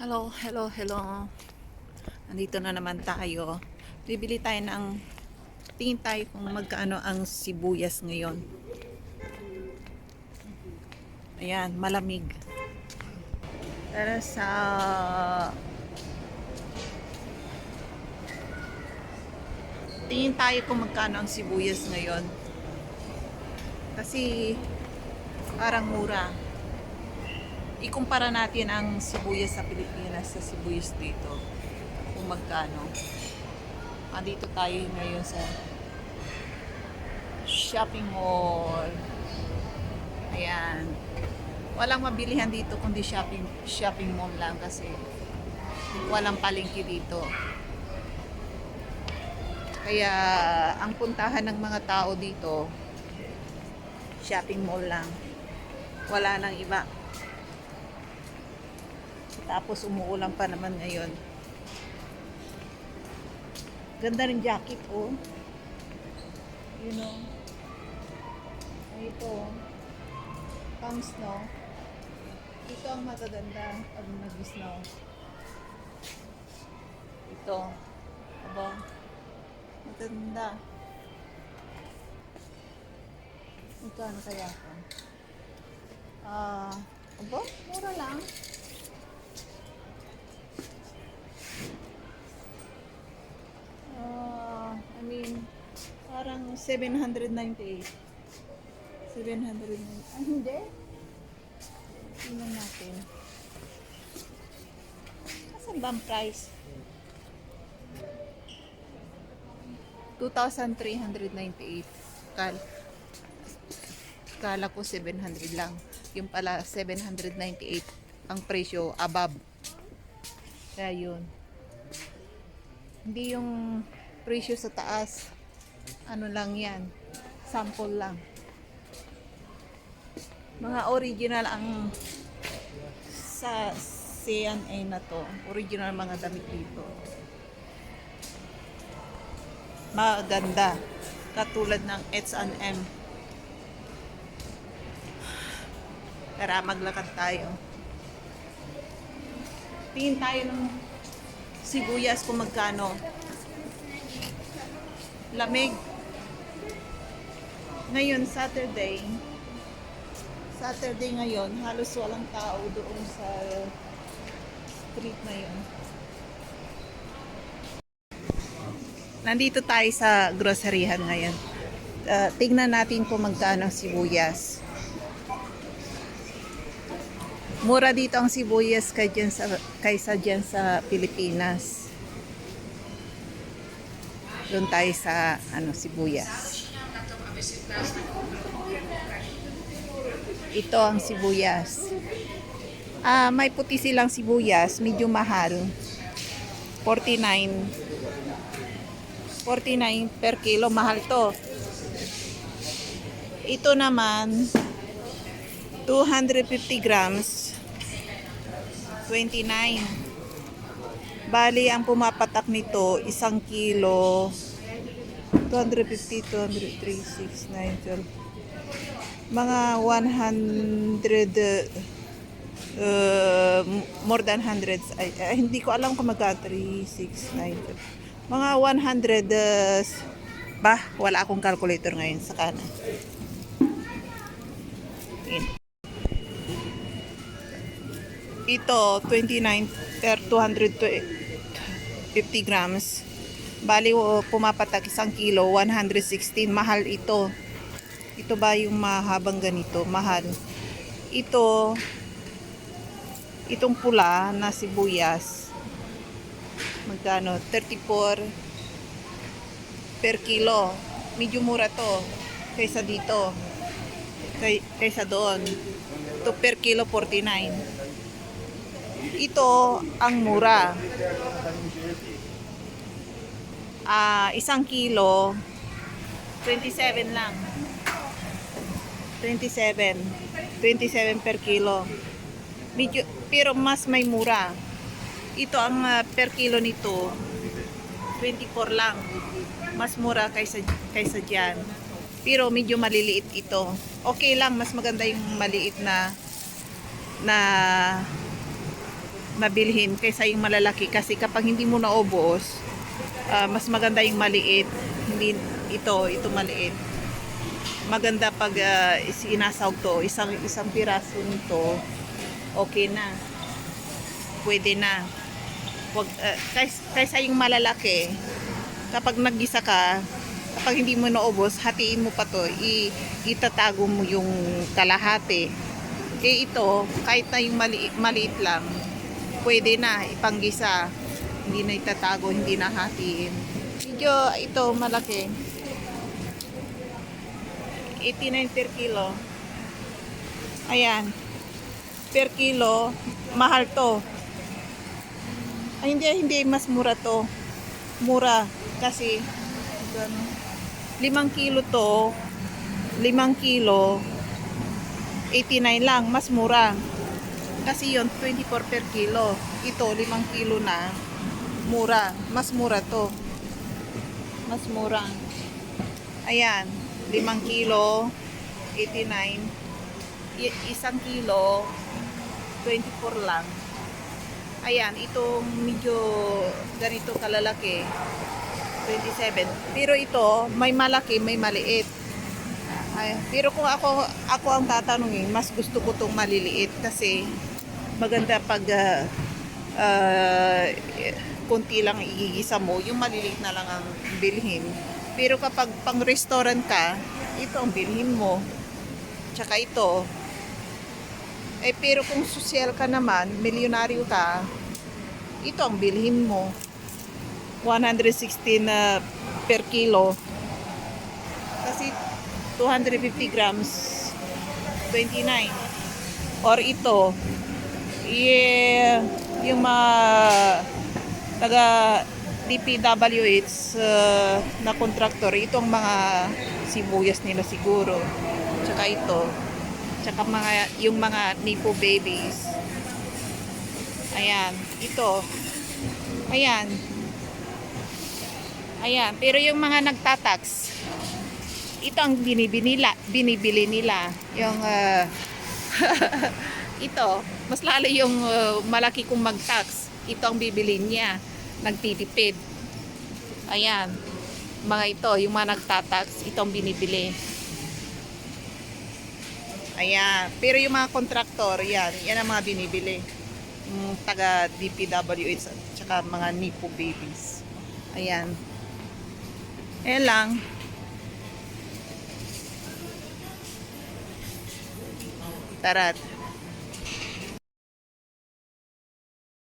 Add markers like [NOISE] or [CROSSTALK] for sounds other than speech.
Hello, hello, hello. Nandito na naman tayo. Bibili tayo ng tingin tayo kung magkano ang sibuyas ngayon. Ayan, malamig. Pero sa tingin tayo kung magkano ang sibuyas ngayon. Kasi parang mura ikumpara natin ang sibuyas sa Pilipinas sa sibuyas dito. Kung magkano. Andito tayo ngayon sa shopping mall. Ayan. Walang mabilihan dito kundi shopping shopping mall lang kasi walang palengke dito. Kaya ang puntahan ng mga tao dito shopping mall lang. Wala nang iba tapos umuulan pa naman ngayon. Ganda rin jacket, oh. You know. Ay, ito. oh. Pang snow. Ito ang magaganda pag nag-snow. Ito. Aba. Maganda. Magkano kaya ka? Ah, aba, mura lang. Ah, I mean, parang 798. 798. Ah, hindi. Tingnan natin. Asan ba price? 2,398. Kal Kala ko 700 lang. Yung pala 798 ang presyo above. Kaya yun. Hindi yung presyo sa taas. Ano lang yan. Sample lang. Mga original ang sa CNA na to. Original mga damit dito. Maganda. Katulad ng H&M. Tara, maglakad tayo. Tingin tayo ng sibuyas kung magkano. Lamig. Ngayon, Saturday. Saturday ngayon, halos walang tao doon sa street na yun. Nandito tayo sa groceryhan ngayon. Uh, tignan natin kung magkano ang sibuyas. Mura dito ang sibuyas kay dyan sa, kaysa dyan sa Pilipinas. Doon tayo sa ano, sibuyas. Ito ang sibuyas. Ah, may puti silang sibuyas, medyo mahal. 49. 49 per kilo, mahal to. Ito naman 250 grams 29. Bali, ang pumapatak nito, isang kilo, 250, 200, 3, Mga 100, uh, more than hundreds. Ay, ay, hindi ko alam kung magka 3, 12. Mga 100, uh, ba? Wala akong calculator ngayon sa kanan. Ito 29 220 er, 50 grams. Bali, pumapatak isang kilo, 116. Mahal ito. Ito ba yung mahabang ganito? Mahal. Ito, itong pula na sibuyas, magkano? 34 per kilo. Medyo mura to kaysa dito. Kay, kaysa doon. Ito per kilo 49 ito ang mura. Ah, isang kilo 27 lang. 27. 27 per kilo. Medyo, pero mas may mura. Ito ang ah, per kilo nito 24 lang. Mas mura kaysa kaysa diyan. Pero medyo maliliit ito. Okay lang, mas maganda yung maliit na na nabilhin kaysa yung malalaki kasi kapag hindi mo naubos, ah, mas maganda yung maliit. Hindi ito, ito maliit. Maganda pag uh, sinasawag to, isang isang piraso nito, okay na. Pwede na. Wag, ah, kaysa, kaysa yung malalaki, kapag naggisa ka, kapag hindi mo naubos, hatiin mo pa to, i, itatago mo yung kalahati. Eh ito, kahit na yung maliit, maliit lang, pwede na ipanggisa. Hindi na itatago, hindi na hatiin. Medyo ito malaki. 89 per kilo. Ayan. Per kilo, mahal to. Ay, hindi, hindi, mas mura to. Mura. Kasi, gano, limang kilo to, limang kilo, 89 lang, mas mura. Kasi yon 24 per kilo. Ito, limang kilo na, mura. Mas mura to. Mas mura. Ayan, limang kilo, 89. I- isang kilo, 24 lang. Ayan, itong medyo ganito kalalaki, 27. Pero ito, may malaki, may maliit. Ay, pero kung ako ako ang tatanungin, mas gusto ko tong maliliit kasi maganda pag ah, ah, konti lang igigisa mo, yung maliliit na lang ang bilhin. Pero kapag pang restaurant ka, ito ang bilhin mo. Tsaka ito. Eh pero kung sosyal ka naman, milyonaryo ka, ito ang bilhin mo. 116 na per kilo. Kasi 250 grams, 29. Or ito, yeah, yung mga taga DPWH uh, na contractor, itong mga sibuyas nila siguro. Tsaka ito. Tsaka mga, yung mga Nipo babies. Ayan, ito. Ayan. Ayan, pero yung mga nagtatax, ito ang binibili binibili nila. Yung ah, [LAUGHS] ito, mas lalo yung ah, malaki kong mag-tax. Ito ang bibili niya, nagtitipid. Ayan, mga ito, yung mga nagtatax, ito ang binibili. Ayan, pero yung mga kontraktor, yan, yan ang mga binibili. Yung taga DPWH at saka mga Nipo babies. Ayan. Ayan lang. Tarat.